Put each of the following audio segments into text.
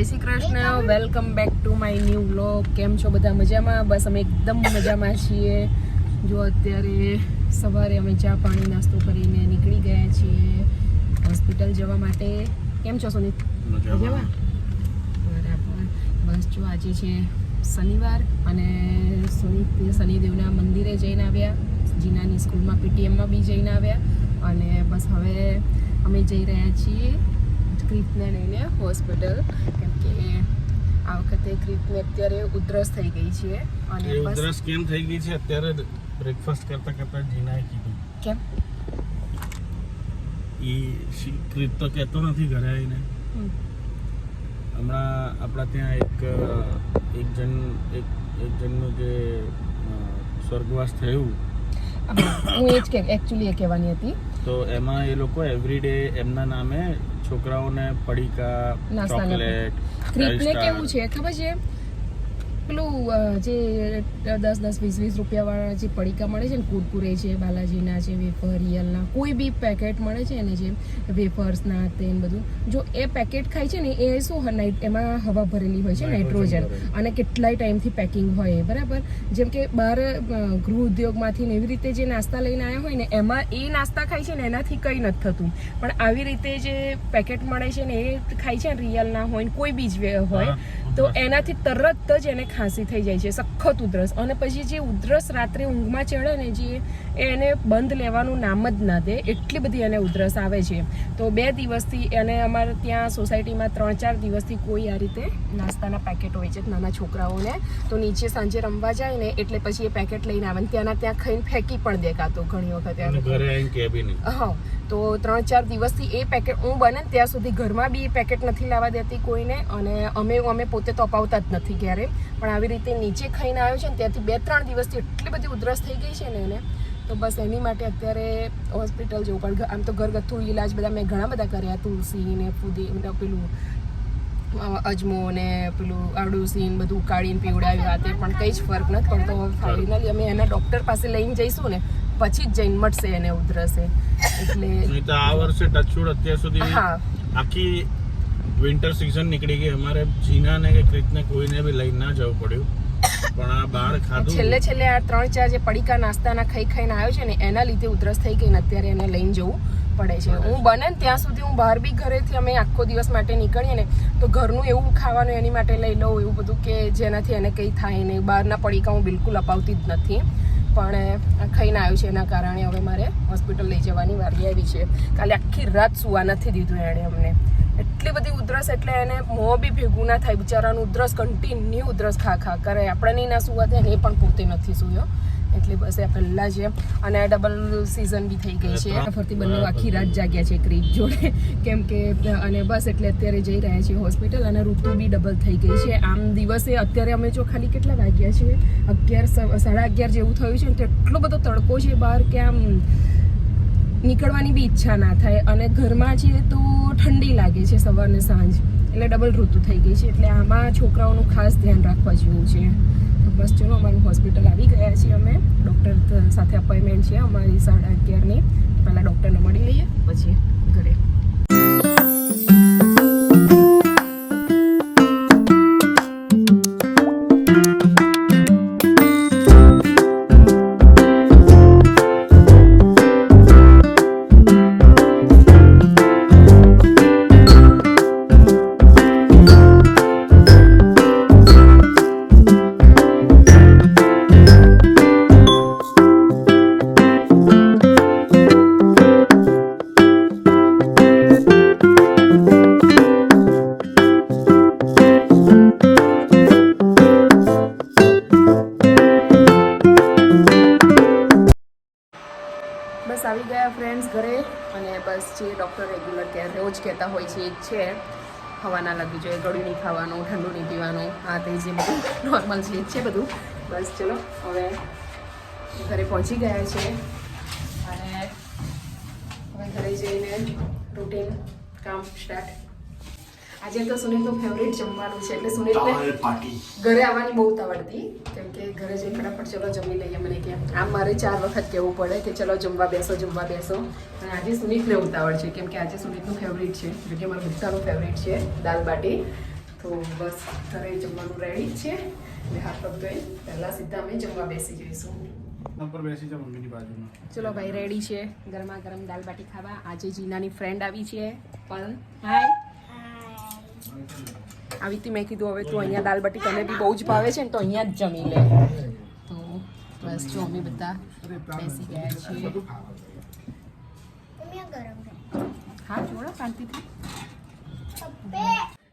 જય Shri Krishna. Welcome back to my new vlog કેમ છો બધા? મજામાં? બસ અમે એકદમ મજામાં છીએ. જો અત્યારે સવારે અમે ચા પાણી નાસ્તો કરીને નીકળી ગયા છીએ હોસ્પિટલ જવા માટે. કેમ છો સુનિત મજામાં. બરાબર. બસ જો આજે છે શનિવાર અને સુનિત શનિદેવના મંદિરે જઈને આવ્યા. જીનાની સ્કૂલમાં પીટીએમમાં બી જઈને આવ્યા. અને બસ હવે અમે જઈ રહ્યા છીએ ક્રીપને લઈને હોસ્પિટલ. કે આ વખતે ક્રિપને અત્યારે ઉધરસ થઈ ગઈ છે અને એ ઉધરસ કેમ થઈ ગઈ છે? અત્યારે બ્રેકફાસ્ટ કરતા કરતા જીનાએ કીધું. કેમ? ઈ ક્રિપ તો કહેતો નથી ઘરે આવીને. હમણાં આપણા ત્યાં એક એક જણ એક એક જણનું જે સ્વર્ગવાસ થયું. હું એ જ કે એકચ્યુઅલી એ કહેવાની હતી. તો એમાં એ લોકો એવરીડે એમના નામે છોકરાઓને પડીકા ચોકલેટ ક્રીપને કેવું છે? ખબર છે? પેલું જે દસ દસ વીસ વીસ રૂપિયાવાળા જે પડીકા મળે છે ને કુરકુરે છે બાલાજીના છે વેફર રિયલના કોઈ બી પેકેટ મળે છે ને જે વેફર્સના તે બધું જો એ પેકેટ ખાય છે ને એ શું નાઇટ એમાં હવા ભરેલી હોય છે નાઇટ્રોજન અને કેટલાય ટાઈમથી પેકિંગ હોય બરાબર? જેમ કે બહાર ગૃહ ઉદ્યોગમાંથી ને એવી રીતે જે નાસ્તા લઈને આવ્યા હોય ને એમાં એ નાસ્તા ખાય છે ને એનાથી કંઈ નથી થતું. પણ આવી રીતે જે પેકેટ મળે છે ને એ ખાય છે ને રિયલના હોય ને કોઈ બી જ હોય તો એનાથી તરત જ એને ખાંસી થઈ જાય છે સખત ઉધરસ. અને પછી જે ઉધરસ રાત્રે ઊંઘમાં ચડે ને જે એને બંધ લેવાનું નામ જ ના દે એટલી બધી એને ઉધરસ આવે છે. તો બે દિવસથી એને અમારે ત્યાં સોસાયટીમાં ત્રણ ચાર દિવસથી કોઈ આ રીતે નાસ્તાના પેકેટ હોય છે નાના છોકરાઓને. તો નીચે સાંજે રમવા જાય ને એટલે પછી એ પેકેટ લઈને આવે ને ત્યાંના ત્યાં ખાઈને ફેંકી પણ દેખાતો ઘણી વખત હા તો ત્રણ ચાર દિવસથી એ પેકેટ હું બને ત્યાં સુધી ઘરમાં બી એ પેકેટ નથી લાવવા દેતી કોઈને અને અમે અમે પોતે તો અપાવતા જ નથી ક્યારે. પણ આવી રીતે નીચે ખાઈને આવ્યો છે ને ત્યાંથી બે ત્રણ દિવસથી એટલી બધી ઉધરસ થઈ ગઈ છે ને એને, તો બસ એની માટે અત્યારે હોસ્પિટલ જવું પણ આમ તો ઘરગથ્થુ ઈલાજ બધા મેં ઘણા બધા કર્યા. તુલસી ને ફુદી પેલું અજમો ને પેલું અડુસી ને બધું ઉકાળીને પીવડાવ્યું તે, પણ કંઈ જ ફરક નથી પડતો. ફાઇનલી અમે એના ડૉક્ટર પાસે લઈને જઈશું ને પછી જ જઈને મળશે એને ઉધરસે. એટલે આ વર્ષે ટચુડ અત્યાર સુધી આખી વિન્ટર સિઝન નીકળી ગઈ. અમારે જીનાને કે ક્રિતને કોઈને બી લઈને ના જવું પડ્યું. પણ આ બહાર ખાધું. છેલ્લે છેલ્લે આ ત્રણ ચાર જે પડીકા નાસ્તાના ખાઈ ખાઈને આવ્યો છે ને એના લીધે ઉધરસ થઈ ગઈ ને અત્યારે એને લઈને જવું પડે છે. હું બને ને ત્યાં સુધી હું બહાર બી ઘરેથી અમે આખો દિવસ માટે નીકળીએ ને તો ઘરનું એવું ખાવાનું એની માટે લઈ લઉં એવું બધું કે જેનાથી એને કંઈ થાય નહીં. બહારના પડીકા હું બિલકુલ અપાવતી જ નથી. પણ ખાઈને આવ્યું છે એના કારણે હવે મારે હોસ્પિટલ લઈ જવાની વારી આવી છે. કાલે આખી રાત સુવા નથી દીધું એણે અમને. એટલી બધી ઉધરસ એટલે એને મોં બી ભેગું ના થાય. બિચારાનું ઉધરસ કન્ટિન્યુ ઉધરસ ખા ખા કરે. આપણે નહીં ના સુવા થાય એ પણ પોતે નથી સુયો. એટલે બસ એ પહેલાં છે. અને આ ડબલ સિઝન બી થઈ ગઈ છે. ફરતી બંને આખી રાત જાગ્યા છે ક્રીજ જોડે. કેમ કે અને બસ એટલે અત્યારે જઈ રહ્યા છીએ હોસ્પિટલ અને ઋતુ બી ડબલ થઈ ગઈ છે. આમ દિવસે અત્યારે અમે જો ખાલી કેટલા વાગ્યા છે અગિયાર સાડા અગિયાર જેવું થયું છે ને તો એટલો બધો તડકો છે બહાર કે આમ નીકળવાની બી ઈચ્છા ના થાય. અને ઘરમાં છે તો ઠંડી લાગે છે સવારને સાંજ. એટલે ડબલ ઋતુ થઈ ગઈ છે. એટલે આમાં છોકરાઓનું ખાસ ધ્યાન રાખવા જેવું છે. બસ ચલો અમારું હોસ્પિટલ આવી ગયા છીએ અમે. ડૉક્ટર સાથે અપોઇન્ટમેન્ટ છે અમારી સાડા અગિયારની. પહેલાં ડૉક્ટરને મળી લઈએ, પછી હવા ના લાગવી જોઈએ ગળું નહીં ખાવાનું, ઠંડુ નહીં પીવાનું, આ તે જે બધું નોર્મલ જે છે બધું. બસ ચલો, હવે ઘરે પહોંચી ગયા છે. અને હવે ઘરે જઈને રૂટીન કામ સ્ટાર્ટ આજે તો સુનિલનું ફેવરેટ જમવાનું છે એટલે સુનિલને ઘરે આવવાની બહુ તવડતી કેમ કે ઘરે જઈ ફટાફટ ચલો જમી લઈએ મને કે. આમ મારે ચાર વખત કહેવું પડે કે ચલો જમવા બેસો જમવા બેસો. અને આજે સુનિતને ઉતાવળ છે કેમ કે આજે સુનિતનું ફેવરેટ છે. જો કે મારા બધાનું ફેવરેટ છે દાલ બાટી. તો બસ ઘરે જમવાનું રેડી જ છે. ને હાથ પગ પહેલાં સીધા અમે જમવા બેસી જઈશું. નંબર બેસી જા મમ્મીની બાજુમાં. ચલો ભાઈ રેડી છે. ગરમા ગરમ દાલ બાટી ખાવા. આજે જીનાની ફ્રેન્ડ આવી છે. પણ હાય આવી રીતે મેં કીધું હવે તું અહીંયા દાલ બટી તને બી બહુ જ ભાવે છે ને તો અહીંયા જ જમી લે. તો બસ જો અમે બધા બેસી ગયા છીએ. હા જોડો શાંતિથી.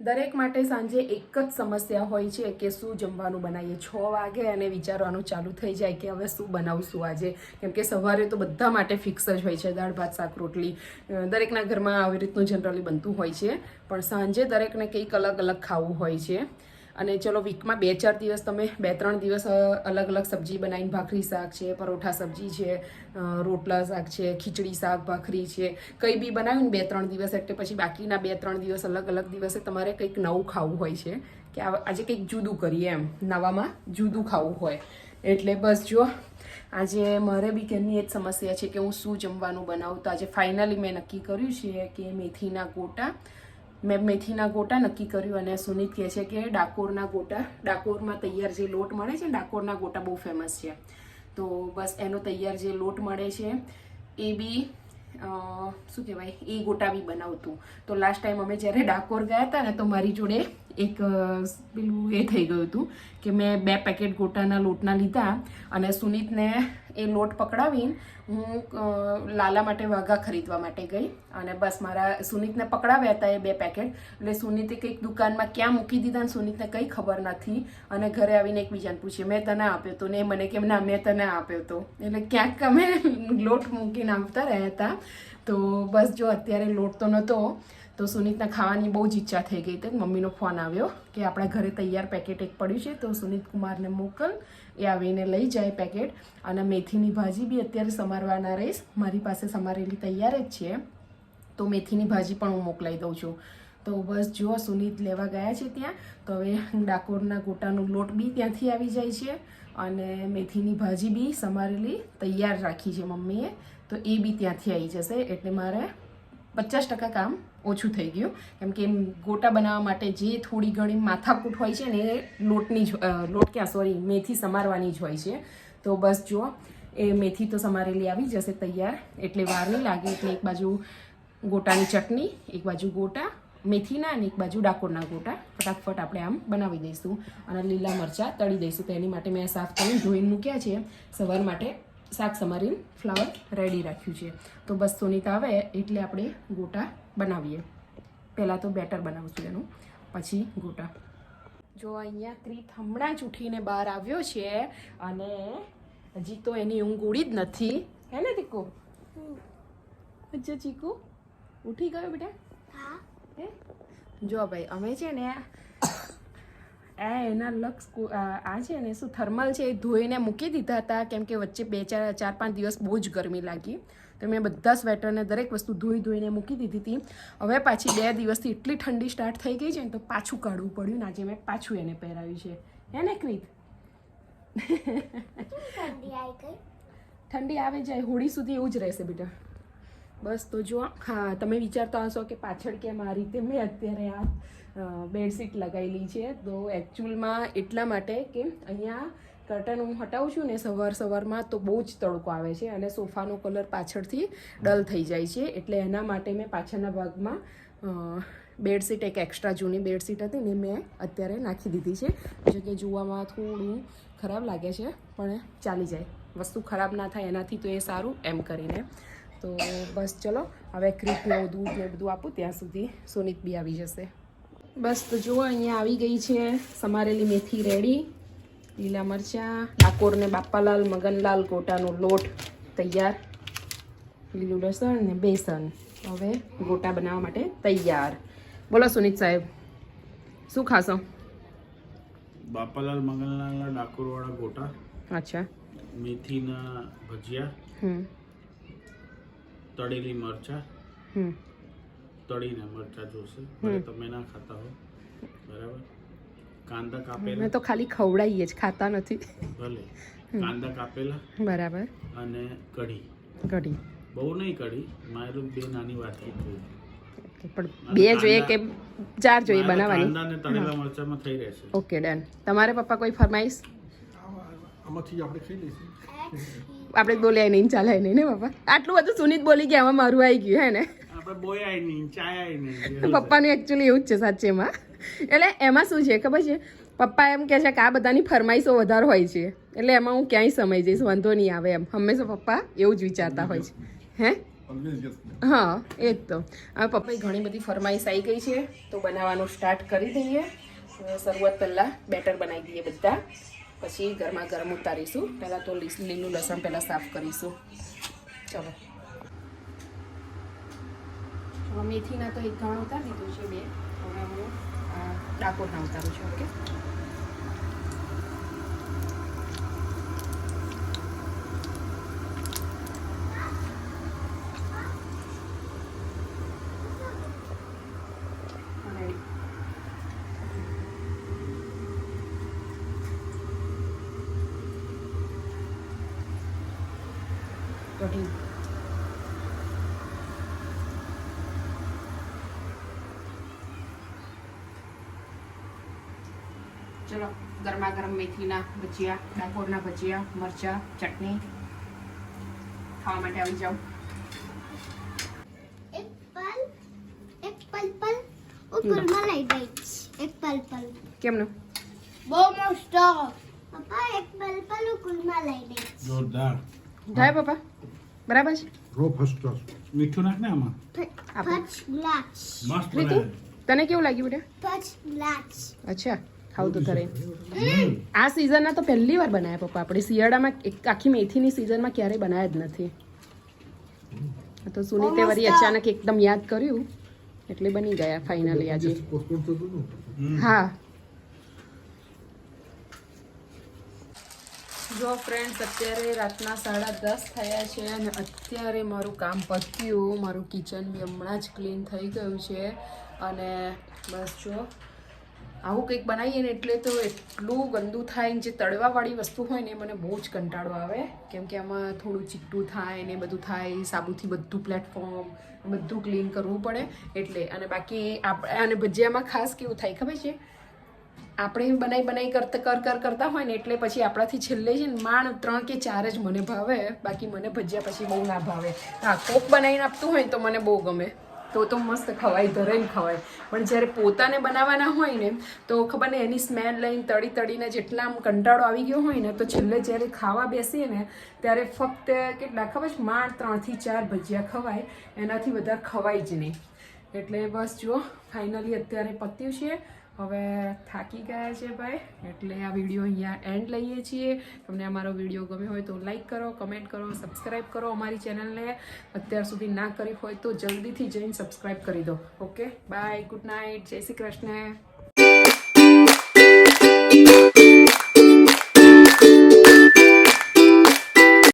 દરેક માટે સાંજે એક જ સમસ્યા હોય છે કે શું જમવાનું બનાવીએ? છ વાગે અને વિચારવાનું ચાલુ થઈ જાય કે હવે શું બનાવશું આજે? કેમ કે સવારે તો બધા માટે ફિક્સ જ હોય છે, દાળ, ભાત, શાક, રોટલી. દરેકના ઘરમાં આવી રીતનું જનરલી બનતું હોય છે. પણ સાંજે દરેકને કંઈક અલગ અલગ ખાવું હોય છે. અને ચલો વીકમાં બે ચાર દિવસ તમે બે ત્રણ દિવસ અલગ અલગ સબ્જી બનાવીને ભાખરી શાક છે, પરોઠા સબ્જી છે રોટલા શાક છે, ખીચડી શાક, ભાખરી છે, કંઈ બી બનાવ્યું ને બે ત્રણ દિવસ એટલે પછી બાકીના બે ત્રણ દિવસ અલગ અલગ દિવસે તમારે કંઈક નવું ખાવું હોય છે. કે આજે કંઈક જુદું કરીએ એમ. નવામાં જુદું ખાવું હોય. એટલે બસ જો, આજે મારે બી કેમની એ જ સમસ્યા છે કે હું શું જમવાનું બનાવું. તો આજે ફાઇનલી મેં નક્કી કર્યું છે કે મેથીના ગોટા મેં મેથીના ગોટા નક્કી કર્યું અને સુનિત કહે છે કે ડાકોરના ગોટા, ડાકોરમાં તૈયાર જે લોટ મળે છે ડાકોરના ગોટા બહુ ફેમસ છે. તો બસ એનો તૈયાર જે લોટ મળે છે, એ બી શું કહેવાય, એ ગોટા બી બનાવતું. તો લાસ્ટ ટાઈમ અમે જ્યારે ડાકોર ગયા હતા ને, તો મારી જોડે એક પેલું એ થઈ ગયું હતું કે મેં બે પેકેટ ગોટાના લોટના લીધા અને સુનિતને એ લોટ પકડાવીને હું લાલા માટે વાઘા ખરીદવા માટે ગઈ અને બસ મારા સુનિતને પકડાવ્યા હતા એ બે પેકેટ. એટલે સુનિતે કંઈક દુકાનમાં ક્યાં મૂકી દીધા ને સુનિતને કંઈ ખબર નથી અને ઘરે આવીને એકબીજાને પૂછ્યું, મેં તને આપ્યો હતો ને એ મને કેમ ના, મેં તને આપ્યો હતો એટલે ક્યાંક અમે લોટ મૂકીને આવતા રહ્યા હતા. તો બસ જો અત્યારે લોટ તો નહોતો તો સુનિતના ખાવાની બહુ જ ઈચ્છા થઈ ગઈ હતી મમ્મીનો ફોન આવ્યો કે આપણા ઘરે તૈયાર પેકેટ એક પડ્યું છે, તો સુનિત કુમારને મોકલ. એ આવીને લઈ જાય પેકેટ અને મેથીની ભાજી બી અત્યારે સમારવાના રહીશ. મારી પાસે સમારેલી તૈયાર જ છે. તો મેથીની ભાજી પણ હું મોકલાઈ દઉં છું. તો બસ જો સુનિત લેવા ગયા છે ત્યાં, તો હવે ડાકોરના ગોટાનો લોટ બી ત્યાંથી આવી જાય છે અને મેથીની ભાજી બી સમારેલી તૈયાર રાખી છે મમ્મીએ. તો એ બી ત્યાંથી આવી જશે એટલે મારે પચાસ ટકા કામ ઓછું થઈ ગયું. કેમ કે ગોટા બનાવવા માટે જે થોડી ઘણી માથાકૂટ હોય છે ને એ લોટની જ લોટ ક્યાં સોરી મેથી સમારવાની જ હોય છે. તો બસ જુઓ, એ મેથી તો સમારેલી આવી જશે તૈયાર. એટલે વાર નહીં લાગે, એટલે એક બાજુ ગોટાની ચટણી, એક બાજુ ગોટા, મેથીના અને એક બાજુ ડાકોરના ગોટા. ફટાફટ આપણે આમ બનાવી દઈશું અને લીલા મરચાં તળી દઈશું. તો એની માટે મેં સાફ કરીને ધોઈને મૂક્યા છે. સવાર માટે શાક સમારીને ફ્લાવર રેડી રાખ્યું છે. તો બસ સુનિતા આવે એટલે આપણે ગોટા બનાવીએ. પહેલાં તો બેટર બનાવશું એનું પછી ગોટા. જો અહીંયા ક્રીત હમણાં જ ઉઠીને બહાર આવ્યો છે અને હજી તો એની ઊંઘ ઉડી જ નથી. હે ને દીકુ અચ્છા ચીકુ ઉઠી ગયો બેટા? હે? જો ભાઈ અમે છે ને આ એના લક્ષ આ છે ને શું થર્મલ છે એ ધોઈને મૂકી દીધા હતા કેમ કે વચ્ચે બે ચાર ચાર પાંચ દિવસ બહુ જ ગરમી લાગી. તો મેં બધા સ્વેટરને દરેક વસ્તુ ધોઈ ધોઈને મૂકી દીધી હતી. હવે પાછી બે દિવસથી એટલી ઠંડી સ્ટાર્ટ થઈ ગઈ છે ને તો પાછું કાઢવું પડ્યું ને આજે મેં પાછું એને પહેરાવ્યું છે. હે ને ક્રિત? ઠંડી આવે જાય હોળી સુધી એવું જ રહેશે બેટા. બસ તો જો, હા, તમે વિચારતા હશો કે પાછળ કેમ આ રીતે મેં અત્યારે આ બેડશીટ લગાવેલી છે, તો એકચ્યુઅલમાં એટલા માટે કે અહીંયા કર્ટન હું હટાવું છું ને સવાર સવારમાં તો બહુ જ તડકો આવે છે અને સોફાનો કલર પાછળથી ડલ થઈ જાય છે, એટલે એના માટે મેં પાછળના ભાગમાં બેડશીટ એક એક્સ્ટ્રા જૂની બેડશીટ હતી ને મેં અત્યારે નાખી દીધી છે, જો કે જોવામાં થોડું ખરાબ લાગે છે, પણ ચાલી જાય. વસ્તુ ખરાબ ના થાય એનાથી તો એ સારું એમ કરીને. તો બસ ચલો. હવે ક્રીપને દૂધ ને બધું આપું ત્યાં સુધી સોનિત બી આવી જશે. બસ તો જુઓ અહીંયા આવી ગઈ છે સમારેલી મેથી રેડી લીલા મરચાં ડાકોર ને બાપાલાલ મગનલાલ ગોટાનો લોટ તૈયાર લીલું લસણ ને બેસન. હવે ગોટા બનાવવા માટે તૈયાર. બોલો સુનિત સાહેબ શું ખાશો? બાપાલાલ મંગલલાલના ડાકોરવાળા ગોટા અચ્છા. મેથીના ભજીયા હમ. તળેલી મરચા. હમ. તળીને મરચા જોશે. ભલે તમે ના ખાતા હો બરાબર? કાંદા કાપેલા. મેં તો ખાલી ખવડાવીએ જ ખાતા નથી. ભલે. કાંદા કાપેલા બરાબર. અને કઢી. કઢી. બહુ નહીં કઢી. મારું બે નાની વાટકી થઈ ઓકે પણ બે જોઈએ કે ચાર જોઈએ બનાવવાની? કાંદા ને તળેલા મરચામાં થઈ રહેશે ઓકે ડન. તમારે પપ્પા કોઈ ફરમાઈશ? આમાંથી આપણે ખાઈ લઈશું. આપણે બોલ્યા નહીં ચાલે નહીં ને પપ્પા આટલું બધું સુનિત બોલી ગયા આમાં મારું આવી ગયું હે ને? પપ્પાનું એકચ્યુઅલી એવું જ છે સાચેમાં એટલે એમાં શું છે ખબર છે? પપ્પા એમ કહે છે કે આ બધાની ફરમાઈશો વધારે હોય છે. એટલે એમાં હું ક્યાંય સમય જઈશ વાંધો નહીં આવે એમ. હંમેશા પપ્પા એવું જ વિચારતા હોય છે. હે? હા એ જ તો. હવે પપ્પાએ ઘણી બધી ફરમાઈશ આવી ગઈ છે તો બનાવવાનું સ્ટાર્ટ કરી દઈએ. શરૂઆત પહેલાં બેટર બનાવી દઈએ બધા. પછી ગરમા ગરમ ઉતારીશું. પહેલાં તો લીલું લસણ પહેલાં સાફ કરીશું. ચલો. ચલો, મેથીના તો એક ઘણ ઉતારી દીધું છે બે. હવે હું ડાકોરના ઉતારું છું, ઓકે? કઢી ચલો ગરમા ગરમ મેથીના ભજીયા ડાકોરના ભજીયા મરચા ચટણી. ખાવા માટે આવી જાઓ. એક પલ એક પલ પલ ઉપરમાં લઈ દઈશ. એક પલ પલ. કેમનું? બહુ મસ્ત પપ્પા એક પલ પલ ઉપરમાં લઈ દઈ જોરદાર. જાય પપ્પા. બરાબર છે? રો ફર્સ્ટ ક્લાસ મીઠું નાખ ને આમાં. ફર્સ્ટ ક્લાસ મસ્ત રીતુ તને કેવું લાગ્યું બેટા? ફર્સ્ટ ક્લાસ અચ્છા ખાવ તો કરે આ સિઝનના તો પહેલી વાર બનાવ્યા પપ્પા આપણે. શિયાળામાં એક આખી મેથીની સિઝનમાં ક્યારેય બનાવ્યા જ નથી. તો સુનીતે વરી અચાનક એકદમ યાદ કર્યું. એટલે બની ગયા ફાઇનલી આજે. હા. જો ફ્રેન્ડ્સ અત્યારે રાતના સાડા દસ થયા છે અને અત્યારે મારું કામ પત્યું. મારું કિચન બી હમણાં જ ક્લીન થઈ ગયું છે. અને બસ જો, આવું કંઈક બનાવીએ ને એટલે તો એટલું ગંદુ થાય જે તળવાવાળી વસ્તુ હોય ને એ મને બહુ જ કંટાળો આવે. કેમ કે આમાં થોડું ચીકટું થાય ને બધું થાય, સાબુથી બધું પ્લેટફોર્મ બધું ક્લીન કરવું પડે. એટલે અને બાકી આપણે અને ભજીયામાં ખાસ કેવું થાય ખબર છે? આપણે બનાવી બનાવી કરતા કર કર કરતા હોય ને એટલે પછી આપણાથી છેલ્લે છે ને માણ ત્રણ કે ચાર જ મને ભાવે. બાકી મને ભજીયા પછી બહુ ના ભાવે. હા, કોક બનાવીને આપતું હોય તો મને બહુ ગમે. તો તો મસ્ત ખવાય, ધરાઈને ખવાય. પણ જ્યારે પોતાને બનાવવાના હોય ને, તો ખબર ને એની સ્મેલ લઈને તળી તળીને જેટલા આમ કંટાળો આવી ગયો હોય ને, તો છેલ્લે જ્યારે ખાવા બેસીએ ને, ત્યારે ફક્ત કેટલા ખબર છે? માણ ત્રણથી ચાર ભજીયા ખવાય. એનાથી વધારે ખવાય જ નહીં. એટલે બસ જુઓ ફાઇનલી અત્યારે પત્યું છે. હવે થાકી ગયા છે ભાઈ, એટલે આ વીડિયો અહીંયા એન્ડ લઈએ છીએ. તમને અમારો વીડિયો ગમ્યો હોય તો લાઈક કરો કમેન્ટ કરો સબસ્ક્રાઈબ કરો અમારી ચેનલને અત્યાર સુધી ના કરી હોય તો જલ્દીથી જઈને સબસ્ક્રાઈબ કરી દો. ઓકે બાય ગુડ નાઇટ જય શ્રી કૃષ્ણ.